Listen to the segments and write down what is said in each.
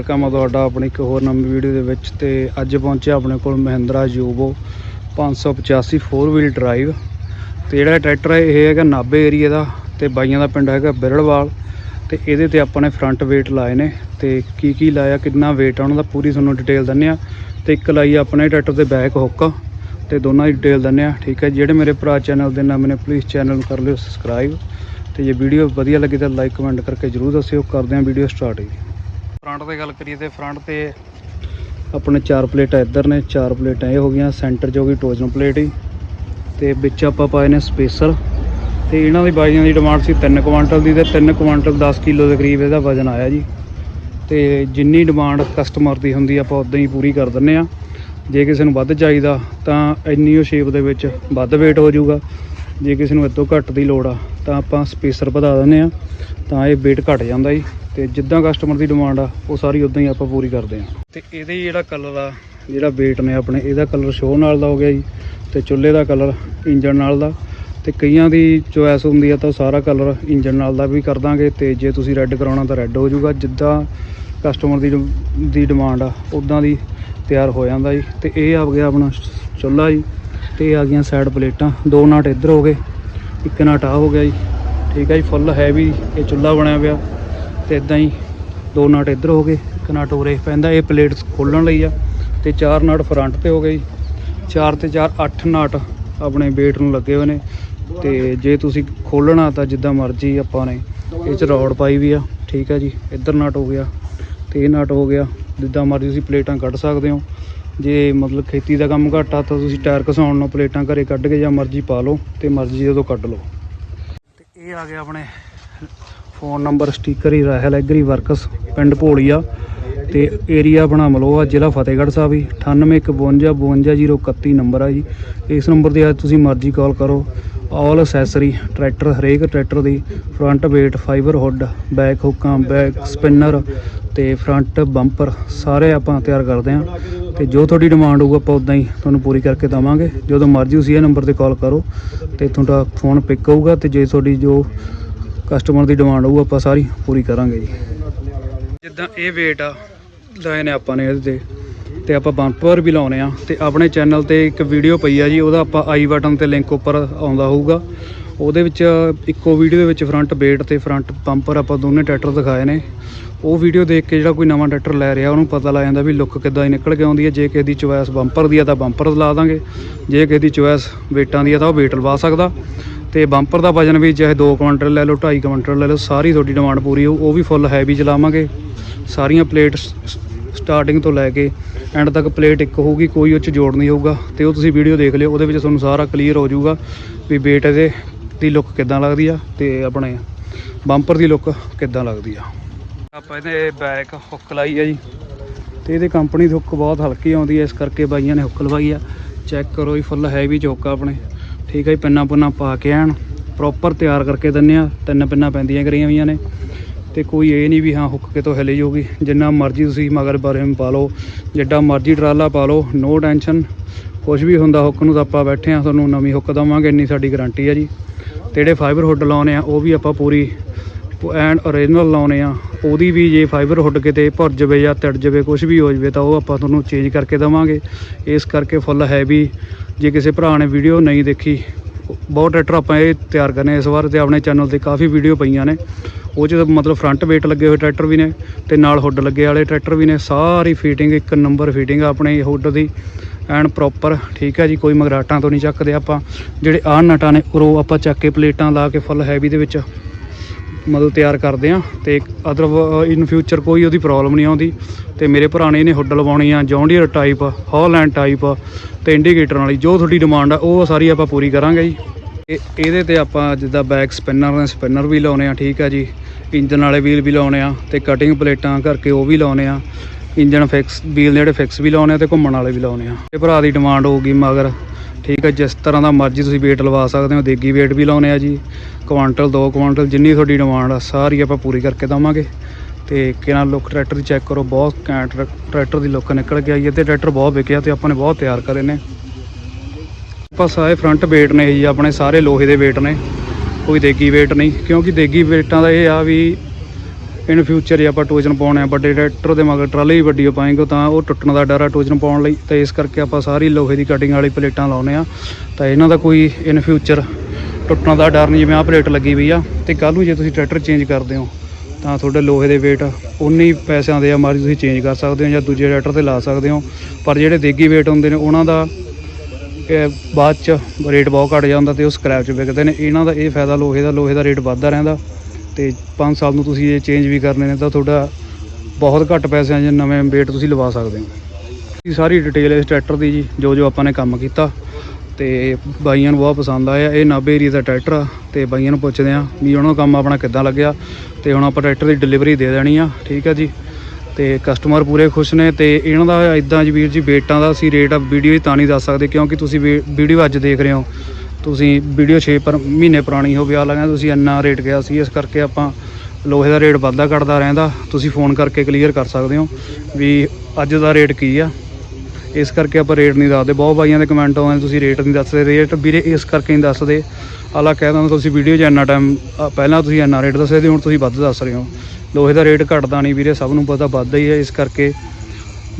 Welcome ਆ ਤੁਹਾਡਾ ਆਪਣੀ ਇੱਕ ਹੋਰ ਨਵੀਂ ਵੀਡੀਓ ਦੇ ਵਿੱਚ ਤੇ ਅੱਜ ਪਹੁੰਚਿਆ ਆਪਣੇ ਕੋਲ ਮਹਿੰਦਰਾ ਯੂਬੋ 585 4 ਵੀਲ ਡਰਾਈਵ ਤੇ ਜਿਹੜਾ ਟਰੈਕਟਰ ਹੈ, ਇਹ ਹੈਗਾ ਨਾਭੇ ਏਰੀਆ ਦਾ ਤੇ ਬਾਈਆਂ ਦਾ ਪਿੰਡ ਹੈਗਾ ਬਿਰੜਵਾਲ ਤੇ ਇਹਦੇ ਤੇ ਆਪਾਂ ਨੇ ਫਰੰਟ ਵੇਟ ਲਾਏ ਨੇ ਤੇ ਕੀ ਕੀ ਲਾਇਆ, ਕਿੰਨਾ ਵੇਟ ਆ, ਉਹਨਾਂ ਦਾ ਪੂਰੀ ਤੁਹਾਨੂੰ ਡਿਟੇਲ ਦਿੰਨੇ ਆ ਤੇ ਇੱਕ ਲਾਈ ਆਪਣੇ ਟਰੈਕਟਰ ਦੇ ਬੈਕ ਹੁੱਕ ਤੇ ਦੋਨਾਂ ਦੀ ਡਿਟੇਲ ਦਿੰਨੇ ਆ ਠੀਕ ਹੈ ਜਿਹੜੇ ਮੇਰੇ ਭਰਾ ਚੈਨਲ ਦੇ ਨਵੇਂ ਨੇ ਪਲੀਜ਼ ਚੈਨਲ ਨੂੰ ਕਰ ਲਿਓ ਸਬਸਕ੍ਰਾਈਬ ਤੇ ਜੇ ਵੀਡੀਓ ਵਧੀਆ ਲੱਗੀ ਤਾਂ ਲਾਈਕ ਕਮੈਂਟ ਕਰਕੇ ਜਰੂਰ ਦੱਸਿਓ। ਕਰਦੇ ਹਾਂ ਵੀਡੀਓ ਸਟਾਰਟ ਜੀ ਫਰੰਟ ਤੇ ਗੱਲ ਕਰੀਏ ਤੇ ਫਰੰਟ ਤੇ ਆਪਣੇ ਚਾਰ ਪਲੇਟਾਂ ਇੱਧਰ ਨੇ, ਚਾਰ ਪਲੇਟਾਂ ਇਹ ਹੋ ਗਈਆਂ, ਸੈਂਟਰ 'ਚ ਹੋ ਗਈ ਟੋਜਨ ਪਲੇਟ ਹੀ। ਤੇ ਵਿੱਚ ਆਪਾਂ ਪਾਏ ਨੇ ਸਪੇਸਰ। ਤੇ ਇਹਨਾਂ ਦੀ ਬਾਈਆਂ ਦੀ ਡਿਮਾਂਡ ਸੀ 3 ਕੁਆਂਟਲ ਦੀ ਤੇ 3 ਕੁਆਂਟਲ 10 ਕਿਲੋ ਦੇ ਕਰੀਬ ਇਹਦਾ ਵਜ਼ਨ ਆਇਆ ਜੀ। ਤੇ ਜਿੰਨੀ ਡਿਮਾਂਡ ਕਸਟਮਰ ਦੀ ਹੁੰਦੀ ਆਪਾਂ ਉਦਾਂ ਹੀ ਪੂਰੀ ਕਰ ਦਿੰਨੇ ਆ। ਜੇ ਕਿਸੇ ਨੂੰ ਵੱਧ ਚਾਹੀਦਾ ਤਾਂ ਇੰਨੀ ਉਹ ਸ਼ੇਪ ਦੇ ਵਿੱਚ ਵੱਧ weight ਹੋ ਜਾਊਗਾ। ਜੇ ਕਿਸੇ ਨੂੰ ਇਤੋਂ ਘੱਟ ਦੀ ਲੋੜ ਆ, ਤਾਂ ਆਪਾਂ ਸਪੇਸਰ ਵਧਾ ਦਿੰਨੇ ਆ ਤਾਂ ਇਹ weight ਘਟ ਜਾਂਦਾ ਜੀ। ਤੇ ਜਿੱਦਾਂ ਕਸਟਮਰ ਦੀ ਡਿਮਾਂਡ ਆ, ਉਹ ਸਾਰੀ ਉਦਾਂ ਹੀ ਆਪਾਂ ਪੂਰੀ ਕਰਦੇ ਆ ਤੇ ਇਹਦੇ ਜਿਹੜਾ ਕਲਰ ਆ, ਜਿਹੜਾ weight ਨੇ ਆਪਣੇ, ਇਹਦਾ ਕਲਰ ਸ਼ੋਅ ਨਾਲ ਦਾ ਹੋ ਗਿਆ ਜੀ, ਤੇ ਚੁੱਲ੍ਹੇ ਦਾ ਕਲਰ ਇੰਜਨ ਨਾਲ ਦਾ। ਤੇ ਕਈਆਂ ਦੀ ਚੋਇਸ ਹੁੰਦੀ ਆ, ਤਾਂ ਸਾਰਾ ਕਲਰ ਇੰਜਨ ਨਾਲ ਦਾ ਵੀ ਕਰ ਦਾਂਗੇ। ਤੇ ਜੇ ਤੁਸੀਂ ਰੈੱਡ ਕਰਾਉਣਾ, ਤਾਂ ਰੈੱਡ ਹੋ ਜਾਊਗਾ। ਜਿੱਦਾਂ ਕਸਟਮਰ ਦੀ ਡਿ- ਦੀ ਡਿਮਾਂਡ ਆ ਉਦਾਂ ਦੀ ਤਿਆਰ ਹੋ ਜਾਂਦਾ ਜੀ। ਤੇ ਇਹ ਆ ਗਿਆ ਆਪਣਾ ਚੁੱਲ੍ਹਾ ਜੀ। ਤੇ ਆ ਗਈਆਂ ਸਾਈਡ ਪਲੇਟਾਂ ਦੋ ਨਾਟ ਇੱਧਰ ਹੋ ਗਏ, ਇੱਕ ਨਾਟ ਆ ਹੋ ਗਿਆ ਜੀ। ਠੀਕ ਹੈ ਜੀ ਫੁੱਲ ਹੈਵੀ ਇਹ ਚੁੱਲ੍ਹਾ ਬਣਿਆ ਪਿਆ। ਤੇ ਇਦਾਂ ਹੀ ਦੋ ਨਾਟ ਇੱਧਰ ਹੋ ਗਏ, ਇੱਕ ਨਾਟ ਉਰੇ ਪੈਂਦਾ। ਇਹ ਪਲੇਟਸ ਖੋਲਣ ਲਈ ਆ ਤੇ ਚਾਰ ਨਾਟ ਫਰੰਟ ਤੇ ਹੋ ਗਏ ਜੀ। ਚਾਰ ਤੇ ਚਾਰ 8 ਨਾਟ ਆਪਣੇ ਵੇਟ ਨੂੰ ਲੱਗੇ ਹੋਏ ਨੇ। ਤੇ ਜੇ ਤੁਸੀਂ ਖੋਲਣਾ ਤਾਂ ਜਿੱਦਾਂ ਮਰਜ਼ੀ ਆਪਾਂ ਨੇ ਇਹ ਚ ਰੌਡ ਪਾਈ ਵੀ ਆ। ਠੀਕ ਹੈ ਜੀ, ਇੱਧਰ ਨਾਟ ਹੋ ਗਿਆ, ਤੇ ਇਹ ਨਾਟ ਹੋ ਗਿਆ। ਜਿੱਦਾਂ ਮਰਜ਼ੀ ਤੁਸੀਂ ਪਲੇਟਾਂ ਕੱਢ ਸਕਦੇ ਹੋ। ਜੇ ਮਤਲਬ ਖੇਤੀ ਦਾ ਕੰਮ ਘੱਟ ਆ ਤਾਂ ਤੁਸੀਂ ਟਾਇਰ ਘਸਾਉਣ ਨੂੰ ਪਲੇਟਾਂ ਘਰੇ ਕੱਢ ਕੇ ਜਾਂ ਮਰਜ਼ੀ ਪਾ ਲਓ ਤੇ ਮਰਜ਼ੀ ਜਦੋਂ ਕੱਢ ਲਓ। ਤੇ ਇਹ ਆ ਗਿਆ ਆਪਣੇ ਫੋਨ ਨੰਬਰ ਸਟicker ਹੀ ਰਹਿਲ ਐਗਰੀ ਵਰਕਸ, ਪਿੰਡ ਭੋਲੀਆ ਤੇ ਏਰੀਆ ਬਣਾ ਮਲੋਆ ਜ਼ਿਲ੍ਹਾ ਫਤਿਹਗੜ੍ਹ ਸਾਹਿਬ ਹੀ 9815525031 ਨੰਬਰ ਆ ਜੀ। ਇਸ ਨੰਬਰ ਤੇ ਅੱਜ ਤੁਸੀਂ ਮਰਜ਼ੀ ਕਾਲ ਕਰੋ। ਆਲ ਅਸੈਸਰੀ ਟਰੈਕਟਰ ਹਰੇਕ ਟਰੈਕਟਰ ਦੀ front weight fibre hood back ਹੁੱਕਾਂ back spinner ਤੇ ਫਰੰਟ ਬੰਪਰ ਸਾਰੇ ਆਪਾਂ ਤਿਆਰ ਕਰਦੇ ਹਾਂ। ਤੇ ਜੋ ਤੁਹਾਡੀ ਡਿਮਾਂਡ ਹੋਊਗਾ ਆਪਾਂ ਉਦਾਂ ਹੀ ਤੁਹਾਨੂੰ ਪੂਰੀ ਕਰਕੇ ਦਵਾਂਗੇ। ਜਦੋਂ ਮਰਜ਼ੀ ਤੁਸੀਂ ਇਹ ਨੰਬਰ ਤੇ ਕਾਲ ਕਰੋ ਤੇ ਤੁਹਾਡਾ ਫੋਨ ਪਿਕ ਹੋਊਗਾ ਤੇ ਜੇ ਤੁਹਾਡੀ ਜੋ ਕਸਟਮਰ ਦੀ ਡਿਮਾਂਡ ਹੋਊ ਆਪਾਂ ਸਾਰੀ ਪੂਰੀ ਕਰਾਂਗੇ ਜੀ। ਜਿੱਦਾਂ ਇਹ weight ਆ, ਲਾਏ ਨੇ ਆਪਾਂ ਨੇ ਇਹਦੇ ਤੇ। ਤੇ ਆਪਾਂ ਬੰਪਰ ਵੀ ਲਾਉਨੇ ਆ ਤੇ ਆਪਣੇ ਚੈਨਲ ਤੇ ਇੱਕ ਵੀਡੀਓ ਪਈ ਆ ਜੀ, ਉਹਦਾ ਆਪਾਂ ਆਈ ਬਟਨ ਤੇ ਲਿੰਕ ਉੱਪਰ ਆਉਂਦਾ ਹੋਊਗਾ। ਉਹਦੇ ਵਿੱਚ ਇੱਕੋ ਵੀਡੀਓ ਦੇ ਵਿੱਚ ਫਰੰਟ ਬੇਟ ਤੇ ਫਰੰਟ ਬੰਪਰ ਆਪਾਂ ਦੋਨੇ ਟਰੈਕਟਰ ਦਿਖਾਏ ਨੇ। ਉਹ ਵੀਡੀਓ ਦੇਖ ਕੇ ਜਿਹੜਾ ਕੋਈ ਨਵਾਂ ਟਰੈਕਟਰ ਲੈ ਰਿਹਾ, ਉਹਨੂੰ ਪਤਾ ਲੱਗ ਜਾਂਦਾ ਵੀ ਲੁੱਕ ਕਿੱਦਾਂ ਦੀ ਨਿਕਲ ਕੇ ਆਉਂਦੀ ਹੈ। ਜੇ ਕਿਸੇ ਦੀ ਚੋਇਸ ਬੰਪਰ ਦੀ ਆ ਤਾਂ ਬੰਪਰ ਲਾ ਦਾਂਗੇ। ਜੇ ਕਿਸੇ ਦੀ ਚੋਇਸ ਵੇਟਾਂ ਦੀ ਆ ਤਾਂ ਉਹ ਵੇਟ ਲਵਾ ਸਕਦਾ। ਤੇ ਬੰਪਰ ਦਾ ਵਜਨ ਵੀ ਚਾਹੇ 2 ਕੁਇੰਟਲ ਲੈ ਲਓ 2.5 ਕੁਇੰਟਲ ਲੈ ਲਓ, ਸਾਰੀ ਤੁਹਾਡੀ ਡਿਮਾਂਡ ਪੂਰੀ ਹੋ ਉਹ ਵੀ ਫੁੱਲ ਹੈਵੀ ਚਲਾਵਾਂਗੇ। ਸਾਰੀਆਂ ਪਲੇਟ ਸਟਾਰਟਿੰਗ ਤੋਂ ਲੈ ਕੇ ਐਂਡ ਤੱਕ ਪਲੇਟ ਇੱਕ ਹੋਊਗੀ, ਕੋਈ ਉਹ 'ਚ ਜੋੜ ਨਹੀਂ ਹੋਊਗਾ। ਤੇ ਉਹ ਤੁਸੀਂ ਵੀਡੀਓ ਦੇਖ ਲਿਓ, ਉਹਦੇ ਵਿੱਚ ਤੁਹਾਨੂੰ ਸਾਰਾ ਕਲੀਅਰ ਹੋ ਜਾਊਗਾ ਵੀ weight ਇਹਦੇ ਦੀ ਲੁੱਕ ਕਿੱਦਾਂ ਲੱਗਦੀ ਆ ਤੇ ਆਪਣੇ ਬੰਪਰ ਦੀ ਲੁੱਕ ਕਿੱਦਾਂ ਲੱਗਦੀ ਆ? ਆਪਾਂ ਇਹਦੇ ਬੈਕ ਹੁੱਕ ਲਾਈ ਆ ਜੀ ਤੇ ਇਹਦੇ ਕੰਪਨੀ ਦੀ ਹੁੱਕ ਬਹੁਤ ਹਲਕੀ ਆਉਂਦੀ ਹੈ ਇਸ ਕਰਕੇ ਬਾਈਆਂ ਨੇ ਹੁੱਕ ਲਵਾਈ ਆ। ਚੈੱਕ ਕਰੋ ਜੀ ਫੁੱਲ ਹੈਵੀ ਚੁੱਕ ਆਪਣੇ। ਠੀਕ ਹੈ ਜੀ, ਪਿੰਨਾ ਪੁੰਨਾ ਪਾ ਕੇ ਐਨ ਪ੍ਰੋਪਰ ਤਿਆਰ ਕਰਕੇ ਦਿੰਨੇ ਆ। ਤਿੰਨ ਪਿੰਨਾਂ ਪੈਂਦੀਆਂ ਕਰੀਆਂ ਹੋਈਆਂ ਨੇ। ਤੇ ਕੋਈ ਇਹ ਨਹੀਂ ਵੀ ਹਾਂ ਹੁੱਕ ਕਿਤੋਂ ਹਿੱਲ ਜਾਊਗੀ। ਜਿੰਨਾ ਮਰਜ਼ੀ ਤੁਸੀਂ ਮਗਰ ਬਾਰੇ ਪਾ ਲਓ, ਜਿੱਡਾ ਮਰਜ਼ੀ ਟਰਾਲਾ ਪਾ ਲਓ ਨੋ ਟੈਨਸ਼ਨ ਕੁਝ ਵੀ ਹੁੰਦਾ ਹੁੱਕ ਨੂੰ ਤਾਂ ਆਪਾਂ ਬੈਠੇ ਆ ਤੁਹਾਨੂੰ ਨਵੀਂ ਹੁੱਕ ਦਵਾਂਗੇ, ਇੰਨੀ ਸਾਡੀ ਗਾਰੰਟੀ ਆ ਜੀ। ਤੇ ਜਿਹੜੇ ਫਾਈਬਰ ਹੁੱਡ ਲਾਉਨੇ ਆ, ਉਹ ਵੀ ਆਪਾਂ ਪੂਰੀ ਐਂਡ ਓਰੀਜਨਲ ਲਾਉਨੇ ਆ। ਉਹਦੀ ਵੀ ਜੇ ਫਾਈਬਰ ਹੁੱਡ ਕਿਤੇ ਭੁਰ ਜਾਵੇ ਜਾਂ ਤਿੜ ਜਾਵੇ ਕੁਝ ਵੀ ਹੋ ਜਾਵੇ, ਤਾਂ ਉਹ ਆਪਾਂ ਤੁਹਾਨੂੰ ਚੇਂਜ ਕਰਕੇ ਦਵਾਂਗੇ। ਇਸ ਕਰਕੇ ਫੁੱਲ ਹੈਵੀ ਜੇ ਕਿਸੇ ਭਰਾ ਨੇ ਵੀਡੀਓ ਨਹੀਂ ਦੇਖੀ, ਬਹੁਤ ਟਰੈਕਟਰ ਆਪਾਂ ਇਹ ਤਿਆਰ ਕਰਨੇ ਇਸ ਵਾਰ, ਤੇ ਆਪਣੇ ਚੈਨਲ ਤੇ ਕਾਫੀ ਵੀਡੀਓ ਪਈਆਂ ਨੇ। ਉਹ 'ਚ ਮਤਲਬ ਫਰੰਟ ਵੇਟ ਲੱਗੇ ਹੋਏ ਟਰੈਕਟਰ ਵੀ ਨੇ, ਤੇ ਨਾਲ ਹੁੱਡ ਲੱਗੇ ਵਾਲੇ ਟਰੈਕਟਰ ਵੀ ਨੇ। ਸਾਰੀ ਫੀਟਿੰਗ ਇੱਕ ਨੰਬਰ ਫਿਟਿੰਗ ਆਪਣੇ ਹੁੱਡ ਦੀ। ਐਨ ਪ੍ਰੋਪਰ ਠੀਕ ਹੈ ਜੀ, ਕੋਈ ਮਗਰਾਟਾਂ ਤੋਂ ਨਹੀਂ ਚੱਕਦੇ ਆਪਾਂ। ਜਿਹੜੇ ਆਹ ਨਟਾਂ ਨੇ, ਉਹ ਆਪਾਂ ਚੱਕ ਕੇ ਪਲੇਟਾਂ ਲਾ ਕੇ ਫੁੱਲ ਹੈਵੀ ਦੇ ਵਿੱਚ ਮਤਲਬ ਤਿਆਰ ਕਰਦੇ ਆ ਤੇ ਅਦਰ ਇਨ ਫਿਊਚਰ ਕੋਈ ਉਹਦੀ ਪ੍ਰੋਬਲਮ ਨਹੀਂ ਆਉਂਦੀ। ਤੇ ਮੇਰੇ ਭਰਾ ਨੇ ਇਹਨੇ ਹੁੱਡ ਲਵਾਉਣੀ ਆ John Deere type Holland type ਤੇ ਇੰਡੀਕੇਟਰ ਵਾਲੀ। ਜੋ ਤੁਹਾਡੀ ਡਿਮਾਂਡ ਆ, ਉਹ ਸਾਰੀ ਆਪਾਂ ਪੂਰੀ ਕਰਾਂਗੇ ਜੀ। ਇਹ, ਇਹਦੇ ਤੇ ਆਪਾਂ ਜਿੱਦਾਂ ਬੈਕ ਸਪਿਨਰ ਨੇ ਸਪਿਨਰ ਵੀ ਲਾਉਨੇ ਆ, ਠੀਕ ਆ ਜੀ। ਇੰਜਨ ਵਾਲੇ ਵੀਲ ਵੀ ਲਾਉਨੇ ਆ ਤੇ ਕਟਿੰਗ ਪਲੇਟਾਂ ਕਰਕੇ ਉਹ ਵੀ ਲਾਉਨੇ ਆ। ਇੰਜਨ ਫਿਕਸ ਵੀਲ ਜਿਹੜੇ ਫਿਕਸ ਵੀ ਲਾਉਨੇ ਆ ਤੇ ਘੁੰਮਣ ਵਾਲੇ ਵੀ ਲਾਉਨੇ ਆ। ਇਹ ਭਰਾ ਦੀ ਡਿਮਾਂਡ ਹੋਊਗੀ, ਮਗਰ ਠੀਕ ਹੈ ਜਿਸ ਤਰ੍ਹਾਂ ਦਾ ਮਰਜ਼ੀ ਤੁਸੀਂ weight ਲਵਾ ਸਕਦੇ ਹੋ, ਦੇਗੀ weight ਵੀ ਲਾਉਨੇ ਆ ਜੀ। ਕੁਆਂਟਲ 2 ਕੁਆਂਟਲ, ਜਿੰਨੀ ਤੁਹਾਡੀ ਡਿਮਾਂਡ ਆ, ਸਾਰੀ ਆਪਾਂ ਪੂਰੀ ਕਰਕੇ ਦਵਾਂਗੇ। ਤੇ ਕਿਹਨਾਂ ਲੁੱਕ ਟਰੈਕਟਰ ਦੀ ਚੈੱਕ ਕਰੋ, ਬਹੁਤ ਘੈਂਟ ਟਰੈ- ਟਰੈਕਟਰ ਦੀ ਲੁੱਕ ਨਿਕਲ ਕੇ ਆਈ ਹੈ ਤੇ ਟਰੈਕਟਰ ਬਹੁਤ ਵਿਕਿਆ ਤੇ ਆਪਾਂ ਨੇ ਬਹੁਤ ਤਿਆਰ ਕਰੇ ਨੇ। ਆਪਾਂ ਸਾਰੇ ਫਰੰਟ weight ਨੇ ਜੀ, ਆਪਣੇ ਸਾਰੇ ਲੋਹੇ ਦੇ weight ਨੇ, ਕੋਈ ਦੇਗੀ weight ਨਹੀਂ, ਕਿਉਂਕਿ ਦੇਗੀ weighਟਾਂ ਦਾ ਇਹ ਆ ਵੀ ਇਨ ਫਿਊਚਰ ਜੇ ਆਪਾਂ ਟੋਜਨ ਪਾਉਣੇ ਆ, ਵੱਡੇ ਟਰੈਕਟਰ ਦੇ ਮਗਰ ਟਰਾਲੀ ਵੀ ਵੱਡੀ ਪਾਏਂਗੇ, ਤਾਂ ਉਹ ਟੁੱਟਣ ਦਾ ਡਰ ਆ ਟੋਜਨ ਪਾਉਣ ਲਈ। ਤਾਂ ਇਸ ਕਰਕੇ ਆਪਾਂ ਸਾਰੀ ਲੋਹੇ ਦੀ ਕਟਿੰਗ ਵਾਲੀ ਪਲੇਟਾਂ ਲਾਉਨੇ ਆ। ਤਾਂ ਇਹਨਾਂ ਦਾ ਕੋਈ ਇਨ ਫਿਊਚਰ ਟੁੱਟਣ ਦਾ ਡਰ ਨਹੀਂ, ਜਿਵੇਂ ਆਹ ਪਲੇਟ ਲੱਗੀ ਵੀ ਆ, ਤੇ ਕੱਲ੍ਹ ਨੂੰ ਜੇ ਤੁਸੀਂ ਟਰੈਕਟਰ ਚੇਂਜ ਕਰਦੇ ਹੋ, ਤਾਂ ਤੁਹਾਡੇ ਲੋਹੇ ਦੇ weight ਉਨੇ ਹੀ ਪੈਸਿਆਂ ਦੇ ਆ ਮਾਰੀ ਤੁਸੀਂ ਚੇਂਜ ਕਰ ਸਕਦੇ ਹੋ ਜਾਂ ਦੂਜੇ ਟਰੈਕਟਰ ਤੇ ਲਾ ਸਕਦੇ ਹੋ। ਪਰ ਜਿਹੜੇ ਦੇਗੀ weight ਹੁੰਦੇ ਨੇ, ਉਹਨਾਂ ਦਾ ਬਾਅਦ ਚ ਰੇਟ ਬਹੁਤ ਘਟ ਜਾਂਦਾ ਤੇ ਉਹ ਸਕ੍ਰੈਪ 'ਚ ਵਿਕਦੇ ਨੇ। ਇਹਨਾਂ ਦਾ ਇਹ ਫਾਇਦਾ, ਲੋਹੇ ਦਾ ਲੋਹੇ ਦਾ ਰੇਟ ਵੱਧਦਾ ਰਹਿੰਦਾ। ਤੇ 5 ਸਾਲ ਨੂੰ ਤੁਸੀਂ ਇਹ ਚੇਂਜ ਵੀ ਕਰਨੇ ਨੇ ਤਾਂ ਤੁਹਾਡਾ ਬਹੁਤ ਘੱਟ ਪੈਸਿਆਂ 'ਚ ਨਵੇਂ weight ਤੁਸੀਂ ਲਵਾ ਸਕਦੇ ਹੋ। ਇਹ ਸਾਰੀ ਡਿਟੇਲ ਇਸ ਟਰੈਕਟਰ ਦੀ ਜੀ, ਜੋ ਜੋ ਆਪਾਂ ਨੇ ਕੰਮ ਕੀਤਾ ਤੇ ਬਾਈਆਂ ਨੂੰ ਬਹੁਤ ਪਸੰਦ ਆਇਆ। ਇਹ ਨਾਭੇ ਏਰੀਆ ਦਾ ਟਰੈਕਟਰ ਆ ਤੇ ਬਾਈਆਂ ਨੂੰ ਪੁੱਛਦੇ ਆ ਵੀ ਉਹਨਾਂ ਦਾ ਕੰਮ ਆਪਣਾ ਕਿੱਦਾਂ ਲੱਗਿਆ ਤੇ ਹੁਣ ਆਪਾਂ ਟਰੈਕਟਰ ਦੀ ਡਿਲੀਵਰੀ ਦੇ ਦੇਣੀ ਆ, ਠੀਕ ਆ ਜੀ। ਤੇ ਕਸਟਮਰ ਪੂਰੇ ਖੁਸ਼ ਨੇ ਤੇ ਇਹਨਾਂ ਦਾ ਇਦਾਂ ਜੀ ਵੀਰ ਜੀ ਬੇਟਾਂ ਦਾ ਅਸੀਂ ਰੇਟ ਆ ਵੀਡੀਓ 'ਚ ਤਾਂ ਨਹੀਂ ਦੱਸ ਸਕਦੇ ਕਿਉਂਕਿ ਤੁਸੀਂ ਵੀਡੀਓ ਅੱਜ ਦੇਖ ਰਹੇ ਹੋ। ਤੁਸੀਂ ਵੀਡੀਓ 6 ਪਰ ਮਹੀਨੇ ਪੁਰਾਣੀ ਹੋਵੇ ਆ ਲਗਾ ਤੁਸੀਂ ਇੰਨਾ ਰੇਟ ਗਿਆ ਸੀ ਇਸ ਕਰਕੇ ਆਪਾਂ ਲੋਹੇ ਦਾ ਰੇਟ ਵੱਧਦਾ ਘਟਦਾ ਰਹਿੰਦਾ ਤੁਸੀਂ ਫੋਨ ਕਰਕੇ ਕਲੀਅਰ ਕਰ ਸਕਦੇ ਹੋ ਵੀ ਅੱਜ ਦਾ ਰੇਟ ਕੀ ਆ। ਇਸ ਕਰਕੇ ਆਪਾਂ ਰੇਟ ਨਹੀਂ ਦੱਸਦੇ ਬਹੁਤ ਬਾਈਆਂ ਦੇ ਕਮੈਂਟ ਆਉਂਦੇ ਨੇ, ਤੁਸੀਂ ਰੇਟ ਨਹੀਂ ਦੱਸਦੇ ਰੇਟ ਵੀਰੇ ਇਸ ਕਰਕੇ ਨਹੀਂ ਦੱਸਦੇ। ਆਲਾ ਕਹਿ ਦਿੰਦਾ ਤੁਸੀਂ ਵੀਡੀਓ 'ਚ ਇੰਨਾ ਟਾਈਮ ਪਹਿਲਾਂ ਤੁਸੀਂ ਇੰਨਾ ਰੇਟ ਦੱਸਿਆ ਤੇ ਹੁਣ ਤੁਸੀਂ ਵੱਧ ਦੱਸ ਰਹੇ ਹੋ। ਲੋਹੇ ਦਾ ਰੇਟ ਘਟਦਾ ਨਹੀਂ ਵੀਰੇ ਸਭ ਨੂੰ ਪਤਾ ਵੱਧਦਾ ਹੀ ਹੈ ਇਸ ਕਰਕੇ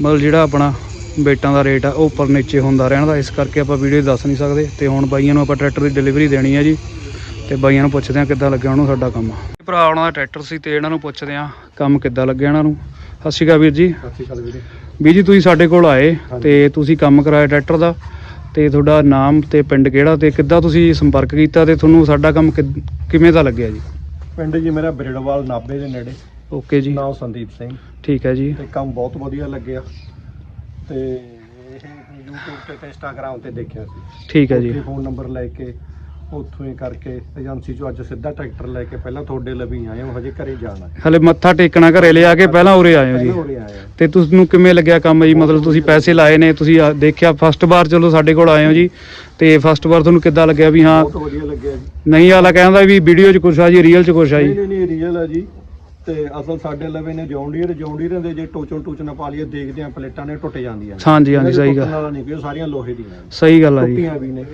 ਮਤਲਬ ਜਿਹੜਾ ਆਪਣਾ ਬੇਟਾਂ ਦਾ ਰੇਟ ਆ ਉਹ ਉੱਪਰ ਨੀਚੇ ਹੁੰਦਾ ਰਹਿੰਦਾ ਇਸ ਕਰਕੇ ਆਪਾਂ ਵੀਡੀਓ ਦੱਸ ਨਹੀਂ ਸਕਦੇ। ਤੇ ਹੁਣ ਬਾਈਆਂ ਨੂੰ ਆਪਾਂ ਟਰੈਕਟਰ ਦੀ ਡਿਲੀਵਰੀ ਦੇਣੀ ਹੈ ਜੀ। ਤੇ ਬਾਈਆਂ ਨੂੰ ਪੁੱਛਦੇ ਆ ਕਿੱਦਾਂ ਲੱਗਿਆ ਉਹਨੂੰ ਸਾਡਾ ਕੰਮ। ਭਰਾ ਉਹਨਾਂ ਦਾ ਟਰੈਕਟਰ ਸੀ ਤੇ ਇਹਨਾਂ ਨੂੰ ਪੁੱਛਦੇ ਆ ਕੰਮ ਕਿੱਦਾਂ ਲੱਗਿਆ ਇਹਨਾਂ ਨੂੰ। ਸਤਿ ਸ਼੍ਰੀ ਅਕਾਲ ਵੀਰ ਜੀ। ਸਤਿ ਸ਼੍ਰੀ ਅਕਾਲ ਵੀਰੇ। ਵੀਰ ਜੀ ਤੁਸੀਂ ਸਾਡੇ ਕੋਲ ਆਏ। ਤੇ ਤੁਸੀਂ ਕੰਮ ਕਰਾਇਆ ਟਰੈਕਟਰ ਦਾ। ਤੇ ਤੁਹਾਡਾ ਨਾਮ ਤੇ ਪਿੰਡ ਕਿਹੜਾ ਤੇ ਕਿੱਦਾਂ ਤੁਸੀਂ ਸੰਪਰਕ ਕੀਤਾ ਤੇ ਤੁਹਾਨੂੰ ਸਾਡਾ ਕੰਮ ਕਿਵੇਂ ਦਾ ਲੱਗਿਆ ਜੀ? ਪਿੰਡ ਜੀ ਮੇਰਾ ਬਰਿੜਵਾਲ ਨਾਬੇ ਦੇ ਨੇੜੇ। ਓਕੇ ਜੀ। ਨਾਮ ਸੰਦੀਪ ਸਿੰਘ। ਠੀਕ ਹੈ ਜੀ। ਤੇ ਕੰਮ ਬਹੁਤ ਵਧੀਆ ਲੱਗਿਆ। ਤੇ ਇਹ YouTube ਤੇ ਤੇ Instagram ਤੇ ਦੇਖਿਆ ਸੀ। ਠੀਕ ਹੈ ਜੀ। ਫੋਨ ਨੰਬਰ ਲੈ ਕੇ ਉੱਥੋਂ ਹੀ ਕਰਕੇ ਏਜੰਸੀ ਚੋਂ ਅੱਜ ਸਿੱਧਾ ਟਰੈਕਟਰ ਲੈ ਕੇ ਪਹਿਲਾਂ ਤੁਹਾਡੇ ਲਵੀ ਆਏ ਹਾਂ ਹਜੇ ਘਰੇ ਜਾਣਾ ਹੈ। ਹਲੇ ਮੱਥਾ ਟੇਕਣਾ ਘਰੇ ਲਿਆ ਕੇ ਪਹਿਲਾਂ ਉਰੇ ਆਏ ਹੋ ਜੀ। ਪਹਿਲਾਂ ਉਰੇ ਆਏ ਹਾਂ। ਤੇ ਤੁਹਾਨੂੰ ਕਿਵੇਂ ਲੱਗਿਆ ਕੰਮ ਜੀ? ਮਤਲਬ ਤੁਸੀਂ ਪੈਸੇ ਲਾਏ ਨੇ ਤੁਸੀਂ ਆ- ਦੇਖਿਆ ਫਸਟ ਵਾਰ ਚਲੋ ਸਾਡੇ ਕੋਲ ਆਏ ਹੋ ਜੀ। ਤੇ ਫਸਟ ਵਾਰ ਤੁਹਾਨੂੰ ਕਿੱਦਾਂ ਲੱਗਿਆ ਵੀ ਹਾਂ ਬਹੁਤ ਵਧੀਆ ਲੱਗਿਆ ਜੀ। ਨਹੀਂ ਆਲਾ ਕਹਿੰਦਾ ਵੀ ਵੀਡੀਓ 'ਚ ਕੁਛ ਆ ਜੀ ਰੀਅਲ 'ਚ ਕੁਛ ਆ ਨਹੀਂ ਜੀ। ਨਹੀਂ ਨਹੀਂ ਰੀਅਲ ਹੈ ਜੀ। ਤੇ ਅਸਲ ਸਾਡੇ ਲਵੇ ਨੇ ਜੌਂਡੀਅਰ ਜੌਂਡੀਅਰ ਦੇ ਜੇ ਟੋਚਨ ਟੂਚਨ ਪਾ ਲਈਏ ਦੇਖਦੇ ਆ ਪਲੇਟਾਂ ਨੇ ਟੁੱਟ ਜਾਂਦੀਆਂ ਨੇ। ਹਾਂਜੀ ਹਾਂਜੀ ਸਹੀ ਟੁੱਟਣ ਗੱਲ। ਵਾਲਾ ਨਹੀਂ ਕੋਈ ਸਾਰੀਆਂ ਲੋਹੇ ਦੀਆਂ ਨੇ। ਸਹੀ ਗੱਲ ਆ ਜੀ। ਟੁੱਟੀਆਂ ਵੀ ਨੇ।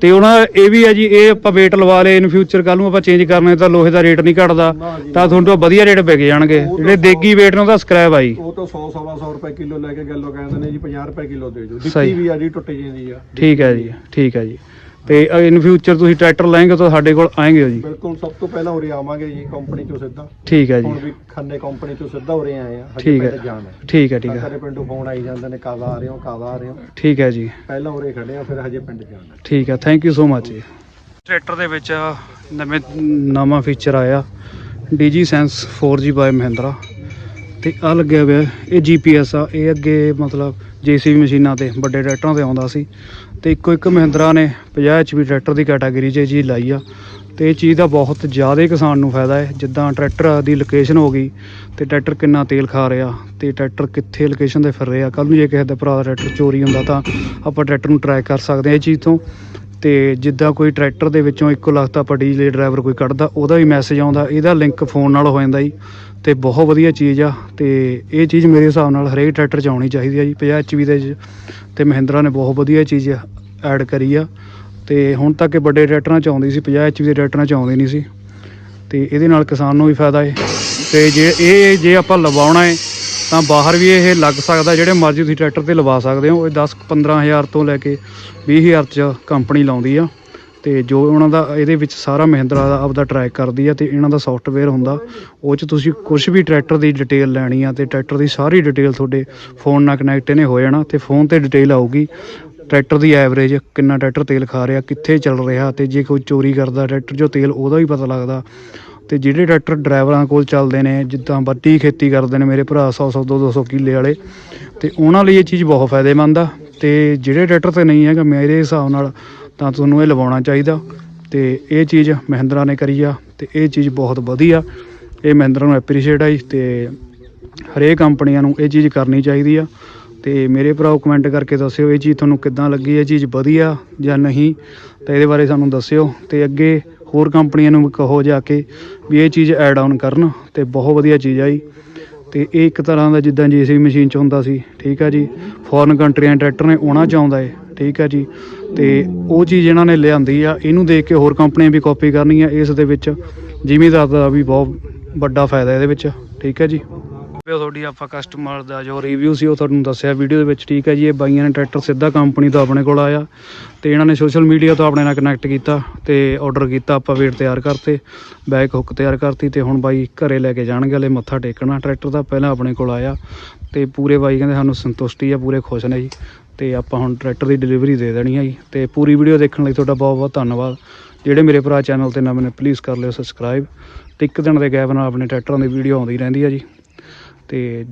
ਤੇ ਉਹਨਾਂ ਇਹ ਵੀ ਆ ਜੀ ਇਹ ਆਪਾਂ ਵੇਟ ਲਵਾ ਲਏ ਇਨ ਫਿਊਚਰ ਕੱਲ ਨੂੰ ਆਪਾਂ ਚੇਂਜ ਕਰਨੇ ਤਾਂ ਲੋਹੇ ਦਾ ਰੇਟ ਨਹੀਂ ਘਟਦਾ ਨਾ ਜੀ, ਤਾਂ ਨਾ। ਤੁਹਾਨੂੰ ਤਾਂ ਵਧੀਆ ਰੇਟ ਵਿਕ ਜਾਣਗੇ। ਤਾਂ ਜਿਹੜੇ ਦੇਗੀ ਵੇਟ ਨੇ ਉਹਦਾ ਸਕ੍ਰੈਪ ਆਈ ਉਹ ਤਾਂ 100 ਸਵਾ 100 ਰੁਪਏ ਕਿਲੋ ਲੈ ਕੇ ਗੱਲੋ ਕਹਿੰਦੇ ਨੇ ਜੀ 50 ਰੁਪਏ ਕਿਲੋ ਦੇ ਦਿਓ। ਸਹੀ। ਦਿੱਤੀ ਵੀ ਆ ਜੀ ਟੁੱਟ ਜਾਂਦੀ ਆ। ਠੀਕ ਹੈ ਜੀ ਠੀਕ ਹੈ ਜੀ। ਤੇ ਇਨ ਫਿਊਚਰ ਤੁਸੀਂ ਟਰੈਕਟਰ ਲੈਣਗੇ ਤਾਂ ਸਾਡੇ ਕੋਲ ਆਏਗੇ ਹੋ ਜੀ। ਬਿਲਕੁਲ ਸਭ ਤੋਂ ਪਹਿਲਾਂ ਉਰੇ ਆਵਾਂਗੇ ਜੀ ਕੰਪਨੀ ਚੋਂ ਸਿੱਧਾ। ਠੀਕ ਹੈ ਜੀ। ਹੁਣ ਵੀ ਖੰਨੇ ਕੰਪਨੀ ਚੋਂ ਸਿੱਧਾ ਉਰੇ ਆਏ ਆ ਠੀਕ ਹੈ। ਜਾਣਾ ਠੀਕ ਹੈ ਠੀਕ ਹੈ। ਸਾਡੇ ਪਿੰਡੋਂ ਫੋਨ ਆਈ ਜਾਂਦੇ ਨੇ ਕਾਦਾ ਆ ਰਹੇ ਹੋ ਕਾਦਾ ਆ ਰਹੇ ਹੋ। ਠੀਕ ਹੈ ਜੀ। ਪਹਿਲਾਂ ਉਰੇ ਖੜੇ ਆ ਫਿਰ ਹਜੇ ਪਿੰਡ ਜਾਣਾ ਠੀਕ ਹੈ ਥੈਂਕ ਯੂ ਸੋ ਮਚ ਜੀ। ਟਰੈਕਟਰ ਦੇ ਵਿੱਚ ਨਵੇਂ ਨਵਾਂ ਫੀਚਰ ਆਇਆ DG Sense 4G ਬਾਈ ਮਹਿੰਦਰਾ ਤੇ ਆ ਲੱਗਿਆ ਹੋਇਆ ਇਹ GPS ਆ ਇਹ ਅੱਗੇ ਮਤਲਬ JCB ਮਸ਼ੀਨਾਂ ਤੇ ਵੱਡੇ ਟਰੈਕਟਰਾਂ ਤੇ ਆਉਂਦਾ ਸੀ। ਤੇ ਇੱਕੋ ਇੱਕ ਮਹਿੰਦਰਾ ਨੇ 50 HP ਟਰੈਕਟਰ ਦੀ ਕੈਟਾਗਰੀ 'ਚ ਇਹ ਚੀਜ਼ ਲਾਈ ਆ। ਤੇ ਇਹ ਚੀਜ਼ ਦਾ ਬਹੁਤ ਜ਼ਿਆਦਾ ਕਿਸਾਨ ਨੂੰ ਫਾਇਦਾ ਹੈ। ਜਿੱਦਾਂ ਟਰੈਕਟਰ ਦੀ ਲੋਕੇਸ਼ਨ ਹੋ ਗਈ ਤੇ ਟਰੈਕਟਰ ਕਿੰਨਾ ਤੇਲ ਖਾ ਰਿਹਾ ਤੇ ਟਰੈਕਟਰ ਕਿੱਥੇ ਲੋਕੇਸ਼ਨ ਤੇ ਫਿਰ ਰਿਹਾ। ਕੱਲ ਨੂੰ ਜੇ ਕਿਸੇ ਦਾ ਭਰਾ ਦਾ ਟਰੈਕਟਰ ਚੋਰੀ ਹੁੰਦਾ ਤਾਂ ਆਪਾਂ ਟਰੈਕਟਰ ਨੂੰ ਟਰੈਕ ਕਰ ਸਕਦੇ ਹਾਂ ਇਹ ਚੀਜ਼ ਤੋਂ। ਤੇ ਜਿੱਦਾਂ ਕੋਈ ਟਰੈਕਟਰ ਦੇ ਵਿੱਚੋਂ ਇੱਕੋ ਲੱਖ ਆਪਾਂ ਡੀਜ਼ਲ ਡਰਾਈਵਰ ਕੋਈ ਕੱਢਦਾ, ਉਹਦਾ ਵੀ ਮੈਸੇਜ ਆਉਂਦਾ, ਇਹਦਾ ਲਿੰਕ ਫੋਨ ਨਾਲ ਹੋ ਜਾਂਦਾ ਜੀ। ਤੇ ਬਹੁਤ ਵਧੀਆ ਚੀਜ਼ ਆ, ਤੇ ਇਹ ਚੀਜ਼ ਮੇਰੇ ਹਿਸਾਬ ਨਾਲ ਹਰੇਕ ਟਰੈਕਟਰ 'ਚ ਆਉਣੀ ਚਾਹੀਦੀ ਆ ਜੀ 50 ਐਚਪੀ ਦੇ 'ਚ ਤੇ ਮਹਿੰਦਰਾ ਨੇ ਬਹੁਤ ਵਧੀਆ ਚੀਜ਼ ਐਡ ਕਰੀ ਆ। ਤੇ ਹੁਣ ਤੱਕ ਇਹ ਵੱਡੇ ਟਰੈਕਟਰਾਂ 'ਚ ਆਉਂਦੀ ਸੀ 50 ਐਚਪੀ ਦੇ ਟਰੈਕਟਰਾਂ 'ਚ ਆਉਂਦੀ ਨਹੀਂ ਸੀ। ਤੇ ਇਹਦੇ ਨਾਲ ਕਿਸਾਨ ਨੂੰ ਵੀ ਫਾਇਦਾ ਹੈ ਤੇ ਜੇ ਇਹ, ਜੇ ਆਪਾਂ ਲਵਾਉਣਾ ਹੈ ਤਾਂ ਬਾਹਰ ਵੀ ਇਹ ਲੱਗ ਸਕਦਾ, ਜਿਹੜੇ ਮਰਜ਼ੀ ਤੁਸੀਂ ਟਰੈਕਟਰ ਤੇ ਲਵਾ ਸਕਦੇ ਹੋ, ਇਹ 10 15000 ਤੋਂ ਲੈ ਕੇ 20000 ਚ ਕੰਪਨੀ ਲਾਉਂਦੀ ਆ। ਤੇ ਜੋ ਉਹਨਾਂ ਦਾ, ਇਹਦੇ ਵਿੱਚ ਸਾਰਾ ਮਹਿੰਦਰਾ ਦਾ ਆਪਦਾ ਟਰੈਕ ਕਰਦੀ ਆ ਤੇ ਇਹਨਾਂ ਦਾ ਸੌਫਟਵੇਅਰ ਹੁੰਦਾ। ਉਹ ਚ ਤੁਸੀਂ ਕੁਝ ਵੀ ਟਰੈਕਟਰ ਦੀ ਡਿਟੇਲ ਲੈਣੀ ਆ ਤੇ ਟਰੈਕਟਰ ਦੀ ਸਾਰੀ ਡਿਟੇਲ ਤੁਹਾਡੇ ਫੋਨ ਨਾਲ ਕਨੈਕਟ ਇਹਨੇ ਹੋ ਜਾਣਾ ਤੇ ਫੋਨ ਤੇ ਡਿਟੇਲ ਆਊਗੀ ਟਰੈਕਟਰ ਦੀ ਐਵਰੇਜ ਕਿੰਨਾ ਟਰੈਕਟਰ ਤੇਲ ਖਾ ਰਿਹਾ, ਕਿੱਥੇ ਚੱਲ ਰਿਹਾ ਤੇ ਜੇ ਕੋਈ ਚੋਰੀ ਕਰਦਾ ਟਰੈਕਟਰ, ਜੋ ਤੇਲ ਉਹਦਾ ਵੀ ਪਤਾ ਲੱਗਦਾ। ਤੇ ਜਿਹੜੇ ਟਰੈਕਟਰ ਡਰਾਈਵਰਾਂ ਕੋਲ ਚੱਲਦੇ ਨੇ, ਜਿੱਦਾਂ ਵੱਡੀ ਖੇਤੀ ਕਰਦੇ ਨੇ ਮੇਰੇ ਭਰਾ 100 100 200 200 ਕਿੱਲੇ ਵਾਲੇ, ਤੇ ਉਹਨਾਂ ਲਈ ਇਹ ਚੀਜ਼ ਬਹੁਤ ਫਾਇਦੇਮੰਦ ਆ। ਤੇ ਜਿਹੜੇ ਟਰੈਕਟਰ ਤੇ ਨਹੀਂ ਹੈਗਾ ਮੇਰੇ ਹਿਸਾਬ ਨਾਲ, ਤਾਂ ਤੁਹਾਨੂੰ ਇਹ ਲਵਾਉਣਾ ਚਾਹੀਦਾ। ਤੇ ਇਹ ਚੀਜ਼ ਮਹਿੰਦਰਾ ਨੇ ਕਰੀ ਆ, ਤੇ ਇਹ ਚੀਜ਼ ਬਹੁਤ ਵਧੀਆ। ਇਹ ਮਹਿੰਦਰਾ ਨੂੰ ਐਪਰੀਸ਼ੀਏਟ ਆਈ ਜੀ, ਤੇ ਹਰੇਕ ਕੰਪਨੀਆਂ ਨੂੰ ਇਹ ਚੀਜ਼ ਕਰਨੀ ਚਾਹੀਦੀ ਆ। ਤੇ ਮੇਰੇ ਭਰਾਓ ਕਮੈਂਟ ਕਰਕੇ ਦੱਸਿਓ ਇਹ ਚੀਜ਼ ਤੁਹਾਨੂੰ ਕਿੱਦਾਂ ਲੱਗੀ, ਇਹ ਚੀਜ਼ ਵਧੀਆ ਜਾਂ ਨਹੀਂ, ਤਾਂ ਇਹਦੇ ਬਾਰੇ ਸਾਨੂੰ ਦੱਸਿਓ। ਤੇ ਅੱਗੇ ਹੋਰ ਕੰਪਨੀਆਂ ਨੂੰ ਵੀ ਕਹੋ ਜਾ ਕੇ ਵੀ ਇਹ ਚੀਜ਼ ਐਡ ਆਨ ਕਰਨ ਤੇ ਬਹੁਤ ਵਧੀਆ ਚੀਜ਼ ਆ ਜੀ। ਤੇ ਇਹ ਇੱਕ ਤਰ੍ਹਾਂ ਦਾ ਜਿੱਦਾਂ ਜੀਸੀਬੀ ਮਸ਼ੀਨ ਚ ਹੁੰਦਾ ਸੀ, ਠੀਕ ਆ ਜੀ। ਫੋਰਨ ਕੰਟਰੀਆਂ ਟਰੈਕਟਰ ਨੇ ਉਹਨਾਂ ਚ ਆਉਂਦਾ ਏ, ਠੀਕ ਆ ਜੀ। ਤੇ ਉਹ ਚੀਜ਼ ਇਹਨਾਂ ਨੇ ਲਿਆਂਦੀ ਆ, ਇਹਨੂੰ ਦੇਖ ਕੇ ਹੋਰ ਕੰਪਨੀਆਂ ਵੀ ਕਾਪੀ ਕਰਨੀਆਂ ਇਸ ਦੇ ਵਿੱਚ। ਜ਼ਿਮੀਦਾਰ ਦਾ ਵੀ ਬਹੁਤ ਵੱਡਾ ਫਾਇਦਾ ਇਹਦੇ ਵਿੱਚ, ਠੀਕ ਹੈ ਜੀ। ਇਹ ਤੁਹਾਡੀ, ਆਪਾਂ ਕਸਟਮਰ ਦਾ ਜੋ ਰਿਵਿਊ ਸੀ ਉਹ ਤੁਹਾਨੂੰ ਦੱਸਿਆ ਵੀਡੀਓ ਦੇ ਵਿੱਚ, ਠੀਕ ਹੈ ਜੀ, ਇਹ ਬਾਈਆਂ ਨੇ ਟਰੈਕਟਰ ਸਿੱਧਾ ਕੰਪਨੀ ਤੋਂ ਆਪਣੇ ਕੋਲ ਆਇਆ ਤੇ ਇਹਨਾਂ ਨੇ ਸੋਸ਼ਲ ਮੀਡੀਆ ਤੋਂ ਆਪਣੇ ਨਾਲ ਕਨੈਕਟ ਕੀਤਾ ਤੇ ਆਰਡਰ ਕੀਤਾ, ਆਪਾਂ ਵੇਟ ਤਿਆਰ ਕਰਤੇ ਬੈਕ ਹੁੱਕ ਤਿਆਰ ਕਰਤੀ ਤੇ ਹੁਣ ਬਾਈ ਘਰੇ ਲੈ ਕੇ ਜਾਣਗੇ, ਹਲੇ ਮੱਥਾ ਟੇਕਣਾ, ਟਰੈਕਟਰ ਦਾ ਪਹਿਲਾਂ ਆਪਣੇ ਕੋਲ ਆਇਆ ਤੇ ਪੂਰੇ ਬਾਈ ਕਹਿੰਦੇ ਸਾਨੂੰ ਸੰਤੁਸ਼ਟੀ ਆ, ਪੂਰੇ ਖੁਸ਼ ਨੇ ਜੀ ਤੇ ਆਪਾਂ ਹੁਣ ਟਰੈਕਟਰ ਦੀ ਡਿਲੀਵਰੀ ਦੇ ਦੇਣੀ ਹੈ ਜੀ ਤੇ ਪੂਰੀ ਵੀਡੀਓ ਦੇਖਣ ਲਈ ਤੁਹਾਡਾ ਬਹੁਤ ਬਹੁਤ ਧੰਨਵਾਦ। ਜਿਹੜੇ ਮੇਰੇ ਭਰਾ ਚੈਨਲ ਤੇ ਨਵੇਂ ਨੇ ਪਲੀਜ਼ ਕਰ ਲਿਓ ਸਬਸਕ੍ਰਾਈਬ ਤੇ ਇੱਕ ਦਿਨ ਦੇ ਗੈਪ ਨਾਲ ਆਪਣੇ ਟਰੈਕਟਰਾਂ ਦੀ ਵੀਡੀਓ ਆਉਂਦੀ ਰਹਿੰਦੀ ਹੈ ਜੀ। ਤੇ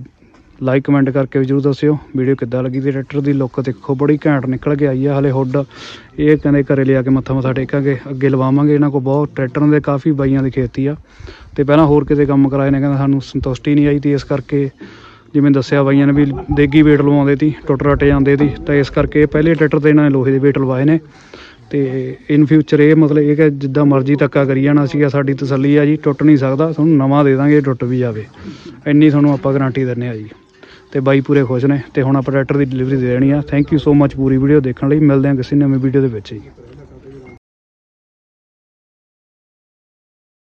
ਲਾਈਕ ਕਮੈਂਟ ਕਰਕੇ ਵੀ ਜਰੂਰ ਦੱਸਿਓ। ਵੀਡੀਓ ਕਿੱਦਾਂ ਲੱਗੀ ਤੇ ਟਰੈਕਟਰ ਦੀ ਲੁੱਕ ਦੇਖੋ, ਬੜੀ ਘੈਂਟ ਨਿਕਲ ਕੇ ਆਈ ਆ ਹਲੇ ਹੁੱਡ ਇਹ ਕਹਿੰਦੇ ਘਰੇ ਲਿਆ ਕੇ ਮੱਥਾ ਮੱਥਾ ਟੇਕਾਂਗੇ, ਅੱਗੇ ਲਵਾਵਾਂਗੇ ਇਹਨਾਂ ਕੋਲ ਬਹੁਤ। ਟਰੈਕਟਰਾਂ ਦੇ ਕਾਫੀ ਬਾਈਆਂ ਦੀ ਖੇਤੀ ਆ। ਤੇ ਪਹਿਲਾਂ ਹੋਰ ਕਿਤੇ ਕੰਮ ਕਰਾਏ ਨੇ, ਕਹਿੰਦਾ ਸਾਨੂੰ ਸੰਤੁਸ਼ਟੀ ਨਹੀਂ ਆਈ ਤੇ ਇਸ ਕਰਕੇ। ਜਿਵੇਂ ਦੱਸਿਆ, ਬਾਈਆਂ ਨੇ ਵੀ ਦੇਗੀ ਵੇਟ ਲਵਾਉਂਦੇ ਸੀ ਟੁੱਟ ਰੱਟ ਜਾਂਦੇ ਸੀ ਤਾਂ ਇਸ ਕਰਕੇ ਪਹਿਲੇ ਟਰੈਕਟਰ ਤੇ ਇਹਨਾਂ ਨੇ ਲੋਹੇ ਦੇ ਵੇਟ ਲਵਾਏ ਨੇ। ਤੇ ਇਨ ਫਿਊਚਰ ਇਹ ਮਤਲਬ ਇਹ ਕਿ ਜਿੱਦਾਂ ਮਰਜ਼ੀ ਧੱਕਾ ਕਰੀ ਜਾਣਾ ਸੀਗਾ ਸਾਡੀ ਤਸੱਲੀ ਆ ਜੀ, ਟੁੱਟ ਨਹੀਂ ਸਕਦਾ, ਤੁਹਾਨੂੰ ਨਵਾਂ ਦੇ ਦਾਂਗੇ ਟੁੱਟ ਵੀ ਜਾਵੇ। ਇੰਨੀ ਤੁਹਾਨੂੰ ਆਪਾਂ ਗਾਰੰਟੀ ਦਿੰਨੇ ਆ ਜੀ। ਤੇ ਬਾਈ ਪੂਰੇ ਖੁਸ਼ ਨੇ, ਤੇ ਹੁਣ ਆਪਾਂ ਟਰੈਕਟਰ ਦੀ ਡਿਲੀਵਰੀ ਦੇ ਦੇਣੀ ਆ। ਥੈਂਕ ਯੂ ਸੋ ਮੱਚ ਪੂਰੀ ਵੀਡੀਓ ਦੇਖਣ ਲਈ। ਮਿਲਦੇ ਹਾਂ ਕਿਸੇ ਨਵੀਂ ਵੀਡੀਓ ਦੇ ਵਿੱਚ ਜੀ।